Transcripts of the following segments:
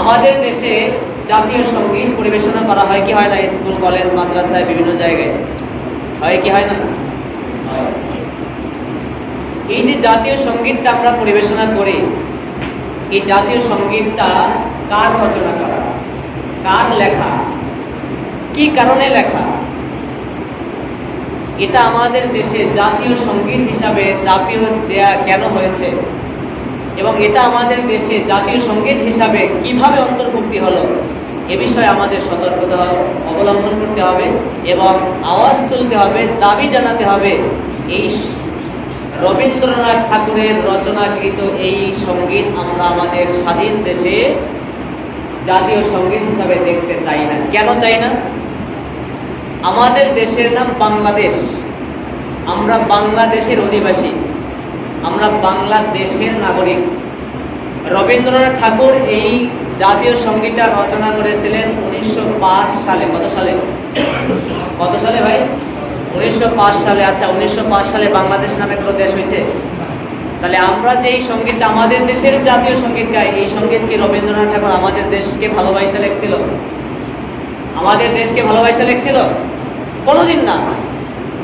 আমাদের দেশে জাতীয় সংগীত পরিবেশনা করা হয় কি হয় না? স্কুল, কলেজ, মাদ্রাসায়, বিভিন্ন জায়গায়। হয় কি হয় না? এই যে জাতীয় সঙ্গীতটা আমরা পরিবেশনা করি, এই জাতীয় সঙ্গীতটা কার রচনা করা? কার লেখা? কি কারণে লেখা? এটা আমাদের দেশে জাতীয় সংগীত হিসাবে জাতীয় দেয়া কেন হয়েছে? এবং এটা আমাদের দেশে জাতীয় সংগীত হিসাবে কীভাবে অন্তর্ভুক্তি হলো, এ বিষয়ে আমাদের সতর্কতা অবলম্বন করতে হবে এবং আওয়াজ তুলতে হবে, দাবি জানাতে হবে। এই রবীন্দ্রনাথ ঠাকুরের রচনাকৃত এই সংগীত আমরা আমাদের স্বাধীন দেশে জাতীয় সংগীত হিসাবে দেখতে চাই না। কেন চাই না? আমাদের দেশের নাম বাংলাদেশ। আমরা বাংলাদেশের অধিবাসী। আমরা বাংলাদেশের নাগরিক। রবীন্দ্রনাথ ঠাকুর এই জাতীয় সঙ্গীতটা রচনা করেছিলেন উনিশশো পাঁচ সালে। কত সালে? কত সালে ভাই? উনিশশো পাঁচ সালে। আচ্ছা উনিশশো পাঁচ সালে বাংলাদেশ নামে কোনো দেশ হয়েছে? তাহলে আমরা যে এই সঙ্গীতটা আমাদের দেশের জাতীয় সংগীত গাই এই সংগীত কি রবীন্দ্রনাথ ঠাকুর আমাদের দেশকে ভালোবাসা লেখছিল? আমাদের দেশকে ভালোবাসা লেখছিল? কোনোদিন না।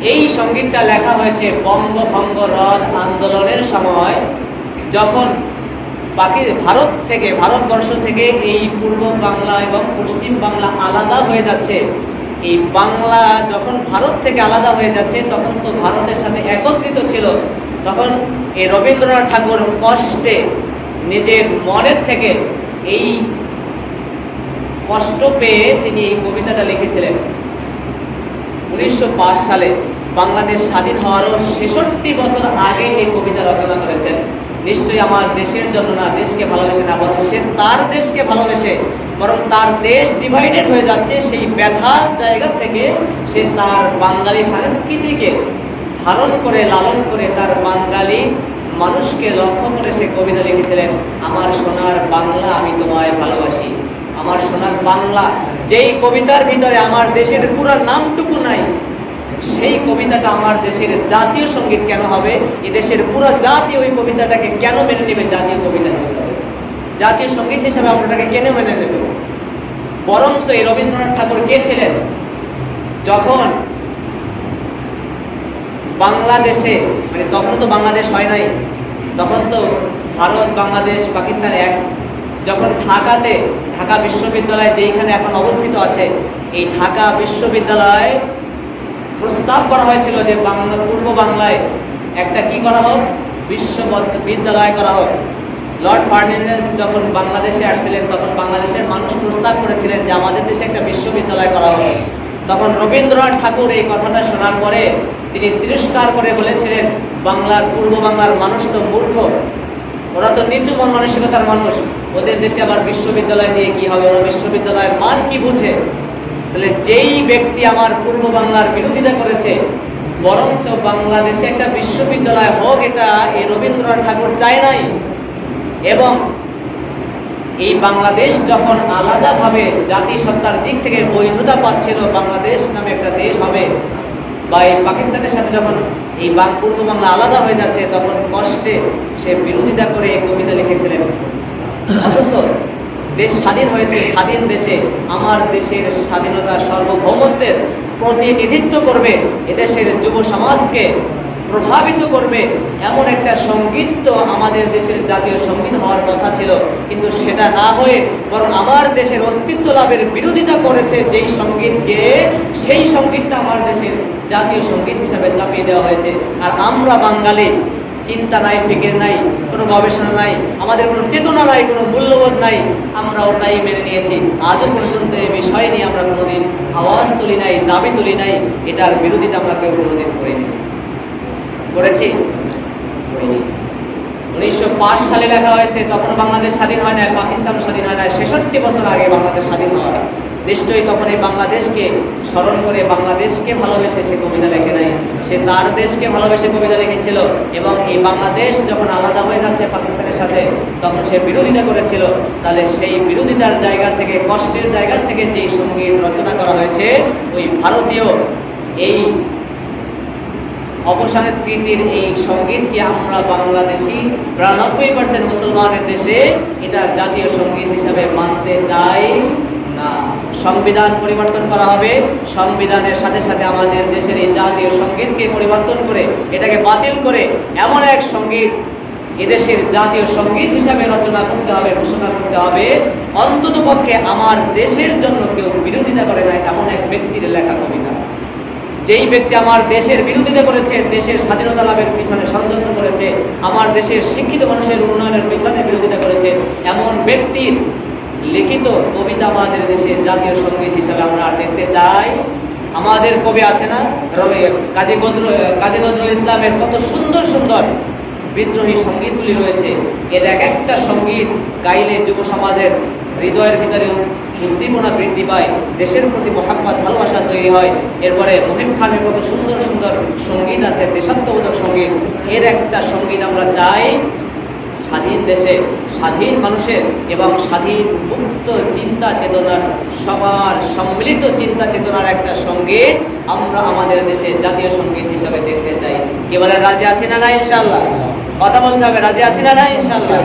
এই সঙ্গীতটা লেখা হয়েছে বঙ্গভঙ্গ রদ আন্দোলনের সময়, যখন বাকি ভারত থেকে, ভারতবর্ষ থেকে এই পূর্ব বাংলা এবং পশ্চিম বাংলা আলাদা হয়ে যাচ্ছে। এই বাংলা যখন ভারত থেকে আলাদা হয়ে যাচ্ছে, তখন তো ভারতের সাথে একত্রিত ছিল। তখন এই রবীন্দ্রনাথ ঠাকুর কষ্টে নিজের মনের থেকে এই কষ্ট পেয়ে তিনি এই কবিতাটা লিখেছিলেন। উনিশশো পাঁচ সালে বাংলাদেশ স্বাধীন হওয়ারও ছেষট্টি বছর আগে এই কবিতা রচনা করেছেন। নিশ্চয়ই আমার দেশের জন্য না, দেশকে ভালোবেসে না, বরং সে তার দেশকে ভালোবেসে, বরং তার দেশ ডিভাইডেড হয়ে যাচ্ছে সেই ব্যথার জায়গা থেকে সে তার বাঙালি সংস্কৃতিকে ধারণ করে, লালন করে তার বাঙালি মানুষকে লক্ষ্য করে সে কবিতা লিখেছিলেন, আমার সোনার বাংলা আমি তোমায় ভালোবাসি। আমার সোনার বাংলা, যেই কবিতার ভিতরে আমার দেশের পুরো নামটুকু নাই, সেই কবিতাটা আমার দেশের জাতীয় সংগীত কেন হবে? এ দেশের পুরো জাতি ওই কবিতাটাকে কেন মেনে নেবে জাতীয় কবিতা হিসেবে? জাতীয় সংগীত হিসেবে আমরা কেন মেনে নেব? বরঞ্চ এই রবীন্দ্রনাথ ঠাকুর কে ছিলেন? যখন বাংলাদেশে মানে তখন তো বাংলাদেশ হয় নাই, তখন তো ভারত, বাংলাদেশ, পাকিস্তান এক যখন ঢাকাতে, ঢাকা বিশ্ববিদ্যালয় যেইখানে এখন অবস্থিত আছে, এই ঢাকা বিশ্ববিদ্যালয় প্রস্তাব করা হয়েছিল যে বাংলা, পূর্ব বাংলায় একটা কি করা হোক? বিশ্ববিদ্যালয় করা হোক। লর্ড ফার্ডিনেন্স যখন বাংলাদেশে আসছিলেন, তখন বাংলাদেশের মানুষ প্রস্তাব করেছিলেন যে আমাদের দেশে একটা বিশ্ববিদ্যালয় করা হোক। তখন রবীন্দ্রনাথ ঠাকুর এই কথাটা শোনার পরে তিনি তিরস্কার করে বলেছিলেন, বাংলার, পূর্ব বাংলার মানুষ তো মূর্খ। ওরা তো নিচু মন মানসিকতার মানুষ। ওদের দেশে আবার বিশ্ববিদ্যালয় দিয়ে কি হবে? ওরা বিশ্ববিদ্যালয়ের মান কি বুঝে? তাহলে যেই ব্যক্তি আমার পূর্ব বাংলার বিরোধিতা করেছে, বরঞ্চ বাংলাদেশে একটা বিশ্ববিদ্যালয় হোক, এটা এই রবীন্দ্রনাথ ঠাকুর চায় নাই। এবং এই বাংলাদেশ যখন আলাদাভাবে জাতিসত্তার দিক থেকে বৈধতা পাচ্ছিল, বাংলাদেশ নামে একটা দেশ হবে, বা এই পাকিস্তানের সাথে যখন এই পূর্ব বাংলা আলাদা হয়ে যাচ্ছে, তখন কষ্টে সে বিরোধিতা করে এই কবিতা লিখেছিলেন। অথচ দেশ স্বাধীন হয়েছে, স্বাধীন দেশে, আমার দেশের স্বাধীনতা সার্বভৌমত্বের প্রতিনিধিত্ব করবে এদেশের যুব সমাজকে, প্রভাবিত করবে। এমন একটা সংগীত তো আমাদের দেশের জাতীয় সংগীত হওয়ার কথা ছিল, কিন্তু সেটা না হয়ে বরং আমার দেশের অস্তিত্ব লাভের বিরোধিতা করেছে যেই সঙ্গীতকে, সেই সঙ্গীতটা আমার দেশের জাতীয় সংগীত হিসাবে চাপিয়ে দেওয়া হয়েছে। আর আমরা বাঙালি চিন্তা নাই, ফিকির নাই, কোনো গবেষণা নাই, আমাদের কোনো চেতনা নাই, কোনো মূল্যবোধ নাই, আমরা ওটাই মেনে নিয়েছি। আজও পর্যন্ত এই বিষয় নিয়ে আমরা কোনোদিন আওয়াজ তুলি নাই, দাবি তুলি নাই, এটার বিরোধিতা আমরা কেউ কোনোদিন করিনি। করেছি? করিনি। উনিশশো পাঁচ সালে লেখা হয়েছে, তখন বাংলাদেশ স্বাধীন হয় না পাকিস্তান স্বাধীন হয় না ছেষট্টি বছর আগে বাংলাদেশ স্বাধীন হওয়ার নিশ্চয়ই তখন এই বাংলাদেশকে স্মরণ করে বাংলাদেশকে ভালোবেসে সে কবিতা লেখে নাই। সে তার দেশকে ভালোবেসে কবিতা লিখেছিল এবং এই বাংলাদেশ যখন আলাদা হয়ে যাচ্ছে পাকিস্তানের সাথে, তখন সে বিরোধিতা করেছিল। তাহলে সেই বিরোধিতার জায়গা থেকে, কষ্টের জায়গা থেকে যেই সংগীত রচনা করা হয়েছে, ওই ভারতীয় এই অপসংস্কৃতির এই সঙ্গীতকে আমরা বাংলাদেশি বিরানব্বই পার্সেন্ট মুসলমানের দেশে এটা জাতীয় সংগীত হিসাবে মানতে চাই না। সংবিধান পরিবর্তন করা হবে। সংবিধানের সাথে সাথে আমাদের দেশের এই জাতীয় সঙ্গীতকে পরিবর্তন করে, এটাকে বাতিল করে এমন এক সংগীত এদেশের জাতীয় সংগীত হিসাবে রচনা করতে হবে, ঘোষণা করতে হবে। অন্তত পক্ষে আমার দেশের জন্য কেউ বিরোধিতা করে না, এমন এক ব্যক্তির লেখা কবিতা। যেই ব্যক্তি আমার দেশের বিরোধিতা করেছে, দেশের স্বাধীনতা লাভের পিছনে ষড়যন্ত্র করেছে, আমার দেশের শিক্ষিত মানুষের উন্নয়নের পিছনে বিরোধিতা করেছে, এমন ব্যক্তির লিখিত কবিতা আমাদের দেশের জাতীয় সংগীত হিসাবে আমরা দেখতে চাই। আমাদের কবি আছে না? রবি, কাজী নজরুল কাজী নজরুল ইসলামের কত সুন্দর সুন্দর বিদ্রোহী সঙ্গীতগুলি রয়েছে। এর এক একটা সংগীত গাইলে যুব সমাজের হৃদয়ের ভিতরে উদ্দীপনা বৃদ্ধি পায়, দেশের প্রতি মহাব্বত, ভালোবাসা তৈরি হয়। এরপরে মহিম খানের কত সুন্দর সুন্দর সংগীত আছে, দেশাত্মবোধক সংগীত। এর একটা সংগীত আমরা চাই স্বাধীন দেশে, স্বাধীন মানুষের এবং স্বাধীন মুক্ত চিন্তা চেতনার, সবার সম্মিলিত চিন্তা চেতনার একটা সংগীত আমরা আমাদের দেশে জাতীয় সংগীত হিসাবে দেখতে চাই। কি বলে রাজি আছি না না ইনশাল্লাহ কথা বলতে হবে, রাজি আছি না না ইনশাল্লাহ